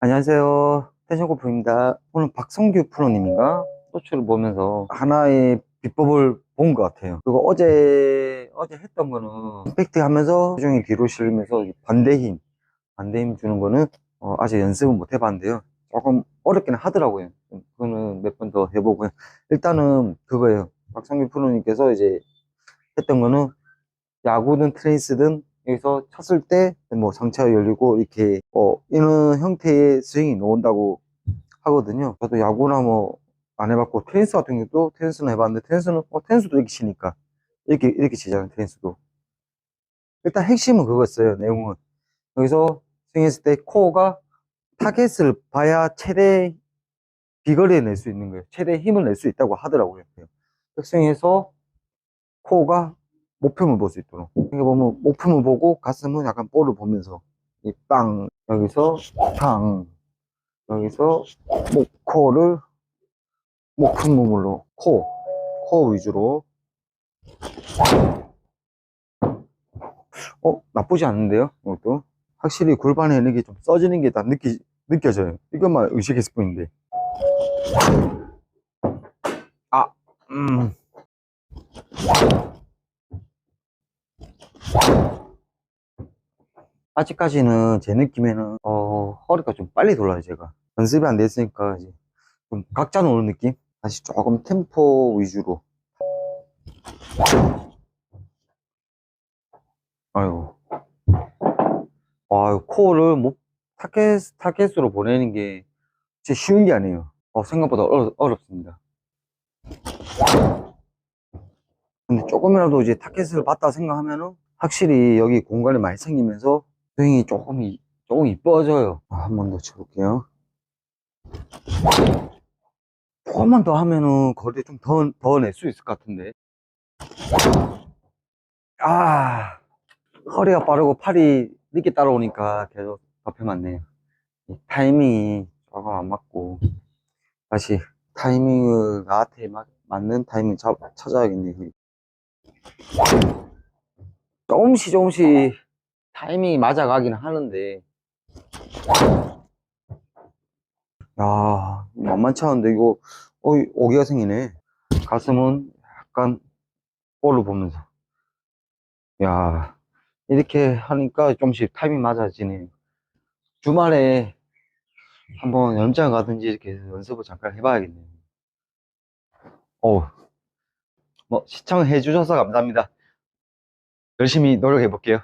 안녕하세요. 텐션골프입니다. 오늘 박성규 프로님인가? 소추를 보면서 하나의 비법을 본 것 같아요. 그리고 어제, 어제 했던 거는 임팩트 하면서 표정이 뒤로 실리면서 반대 힘, 반대 힘 주는 거는 어, 아직 연습은 못 해봤는데요. 조금 어렵긴 하더라고요. 그거는 몇 번 더 해보고요. 일단은 그거예요. 박성규 프로님께서 이제 했던 거는 야구든 트레이스든 여기서 쳤을 때뭐 상체가 열리고 이렇게 어 이런 형태의 스윙이 나온다고 하거든요. 저도 야구나 뭐 안 해봤고 테니스 같은 경우도 테니스는 해봤는데 테니스는 어 테니스도 이렇게 치니까 이렇게 이렇게 치잖아요. 테니스도 일단 핵심은 그거였어요. 내용은 여기서 스윙했을 때 코어가 타겟을 봐야 최대 비거리를 낼 수 있는 거예요. 최대 힘을 낼 수 있다고 하더라고요. 백스윙에서 코어가 목표물 볼 수 있도록. 이게 보면 목표물 보고 가슴은 약간 볼을 보면서 이 빵 여기서 탕 여기서 목 코어를 목표물로 코 코어 위주로. 어 나쁘지 않은데요 이것도? 확실히 골반에 있는 게 좀 써지는 게 다 느끼 느껴져요. 이것만 의식했을 뿐인데. 아음 아직까지는 제 느낌에는 어, 허리가 좀 빨리 돌아요 제가. 연습이 안 됐으니까 이제 좀 각자 노는 느낌? 다시 조금 템포 위주로. 아유. 아유 코어를 못 타켓 타켓으로 보내는 게 진짜 쉬운 게 아니에요. 어, 생각보다 어렵, 어렵습니다. 근데 조금이라도 이제 타켓을 봤다 생각하면은 확실히 여기 공간이 많이 생기면서 스윙이 조금, 이- 조금 이뻐져요. 한번 더 쳐볼게요. 조금만 더 하면은 거리 좀 더, 더 낼 수 있을 것 같은데. 아, 허리가 빠르고 팔이 늦게 따라오니까 계속 앞에 맞네요. 이 타이밍이 조금 안 맞고. 다시 타이밍을 나한테 맞, 맞는 타이밍 잡, 찾아야겠네요. 조금씩 조금씩 타이밍이 맞아가긴 하는데. 야 만만치 않은데 이거. 어, 오기가 생기네. 가슴은 약간 볼을 보면서. 야 이렇게 하니까 조금씩 타이밍 맞아지네. 주말에 한번 연장 가든지 이렇게 연습을 잠깐 해봐야겠네요 어우 뭐 시청해 주셔서 감사합니다. 열심히 노력해 볼게요